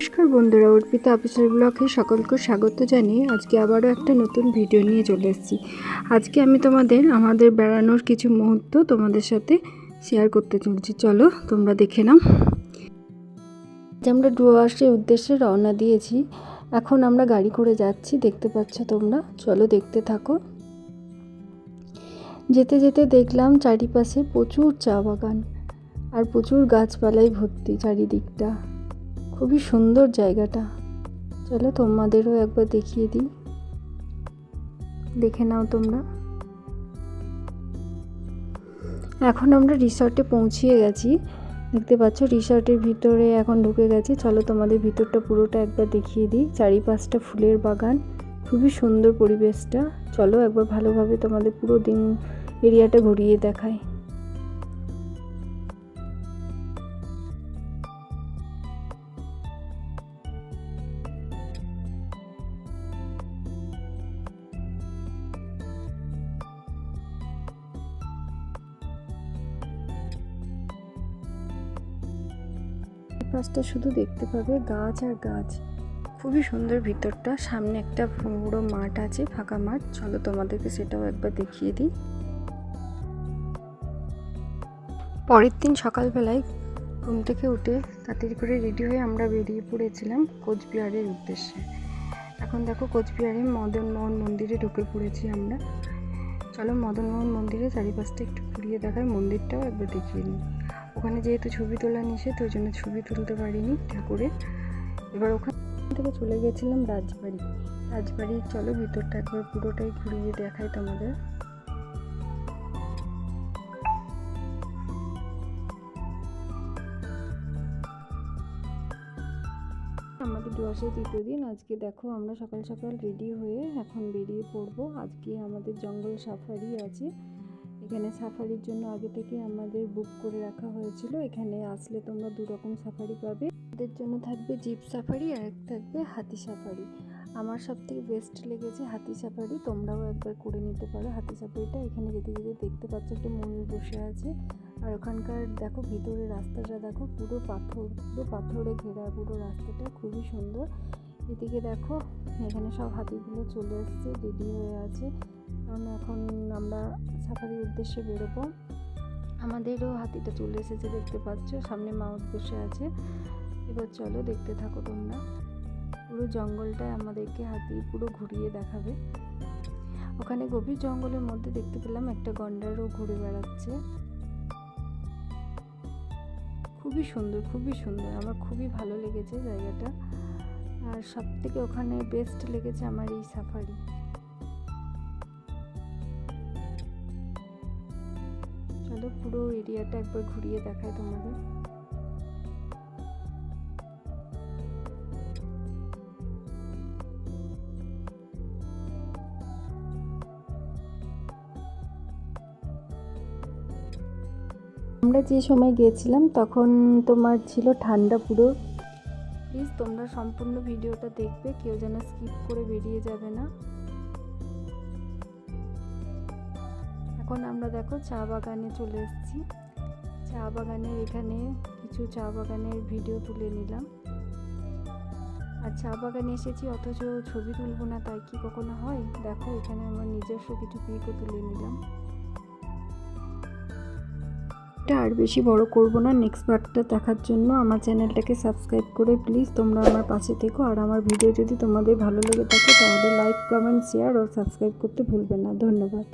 নমস্কার বন্ধুরা, অর্পিতা অফিসার ব্লগে সকলকে স্বাগত জানিয়ে আজকে আবারও একটা নতুন ভিডিও নিয়ে চলে এসেছি। আজকে আমি তোমাদের, আমাদের বেড়ানোর কিছু মুহূর্ত তোমাদের সাথে শেয়ার করতে চলছি। চলো তোমরা দেখে নাও। আজ আমরা ডুয়ার্সের উদ্দেশ্যে রওনা দিয়েছি। এখন আমরা গাড়ি করে যাচ্ছি, দেখতে পাচ্ছ তোমরা। চলো দেখতে থাকো। যেতে যেতে দেখলাম চারিপাশে প্রচুর চা বাগান আর প্রচুর গাছপালায় ভর্তি চারিদিকটা। খুবই সুন্দর জায়গাটা। চলো তোমাদেরও একবার দেখিয়ে দিই। দেখে নাও তোমরা। এখন আমরা রিসর্টে পৌঁছিয়ে গেছি। দেখতে পাচ্ছ রিসর্টের ভিতরে এখন ঢুকে গেছি। চলো তোমাদের ভিতরটা পুরোটা একবার দেখিয়ে দিই। চারিপাশটা ফুলের বাগান। খুবই সুন্দর পরিবেশটা। চলো একবার ভালোভাবে তোমাদের পুরো দিন এরিয়াটা ঘুরিয়ে দেখায় পাশটা শুধু দেখতে পাবে গাছ আর গাছ। খুবই সুন্দর ভিতরটা। সামনে একটা পুরো মাঠ আছে, ফাঁকা মাঠ। চলো তোমাদেরকে সেটাও একবার দেখিয়ে দিই। পরের দিন সকালবেলায় ঘুম থেকে উঠে তাড়াতাড়ি করে রেডি হয়ে আমরা বেরিয়ে পড়েছিলাম কোচবিহারের উদ্দেশ্যে। এখন দেখো কোচবিহারে মদনমোহন মন্দিরে ঢুকে পড়েছি আমরা। চলো মদনমোহন মন্দিরে চারিপাশটা একটু ঘুরিয়ে দেখায় মন্দিরটাও একবার দেখিয়ে নিই ওখানে যেহেতু ছবি তোলা নিষেধ, ওই জন্য ছবি তুলতে পারিনি ঠাকুরের। এবার ওখান থেকে চলে গেছিলাম রাজবাড়ি। রাজবাড়ি, চলো ভিতরটা একবার পুরোটাই ঘুরিয়ে দেখাই তোমাদের। আমাদের ডুয়ার্সের তৃতীয় দিন। আজকে দেখো আমরা সকাল সকাল রেডি হয়ে এখন বেরিয়ে পড়ব। আজকে আমাদের জঙ্গল সাফারি আছে। এখানে সাফারির জন্য আগে থেকে আমাদের বুক করে রাখা হয়েছিল। এখানে আসলে তোমরা দু রকম সাফারি পাবে। ওদের জন্য থাকবে জিপ সাফারি আর এক থাকবে হাতি সাফারি। আমার সব থেকে বেস্ট লেগেছে হাতি সাফারি। তোমরাও একবার করে নিতে পারো হাতি সাফারিটা। এখানে যেতে যেতে দেখতে পাচ্ছ একটা ময়ূর বসে আছে। আর ওখানকার দেখো ভিতরে রাস্তাটা দেখো পুরো পাথর, পুরো পাথরে ঘেরা পুরো রাস্তাটা খুবই সুন্দর। এদিকে দেখো এখানে সব হাতিগুলো চলে এসছে রেডি হয়ে আছে। কারণ এখন আমরা সাফারির উদ্দেশ্যে বেরোবো। আমাদেরও হাতিটা চলে এসেছে দেখতে পাচ্ছ, সামনে মাউথ বসে আছে। এবার চলো দেখতে থাকো তোমরা। পুরো জঙ্গলটায় আমাদেরকে হাতি পুরো ঘুরিয়ে দেখাবে। ওখানে গভীর জঙ্গলের মধ্যে দেখতে পেলাম একটা গন্ডারও ঘুরে বেড়াচ্ছে। খুবই সুন্দর খুবই সুন্দর। আমার খুবই ভালো লেগেছে জায়গাটা। আর সব থেকে ওখানে বেস্ট লেগেছে আমার এই সাফারি। পুরো এরিয়াটা একবার ঘুরিয়ে দেখায় তোমাদের। আমরা যে সময় গিয়েছিলাম, তখন তোমার ছিল ঠান্ডা পুরো। প্লিজ তোমরা সম্পূর্ণ ভিডিওটা দেখবে, কেউ যেন স্কিপ করে বেরিয়ে যাবে না। এখন আমরা দেখো চা বাগানে চলে এসেছি। চা বাগানের এখানে কিছু চা বাগানের ভিডিও তুলে নিলাম। আর চা বাগানে এসেছি, অথচ ছবি তুলবো না, তাই কি কখনো হয়? দেখো, এখানে আমার নিজস্ব কিছু পিকও তুলে নিলাম। এটা আর বেশি বড় করব না নেক্সট পার্টটা দেখার জন্য আমার চ্যানেলটাকে সাবস্ক্রাইব করে প্লিজ তোমরা আমার পাশে থেকো। আর আমার ভিডিও যদি তোমাদের ভালো লেগে থাকে, তাহলে লাইক কমেন্ট শেয়ার ও সাবস্ক্রাইব করতে ভুলবে না। ধন্যবাদ।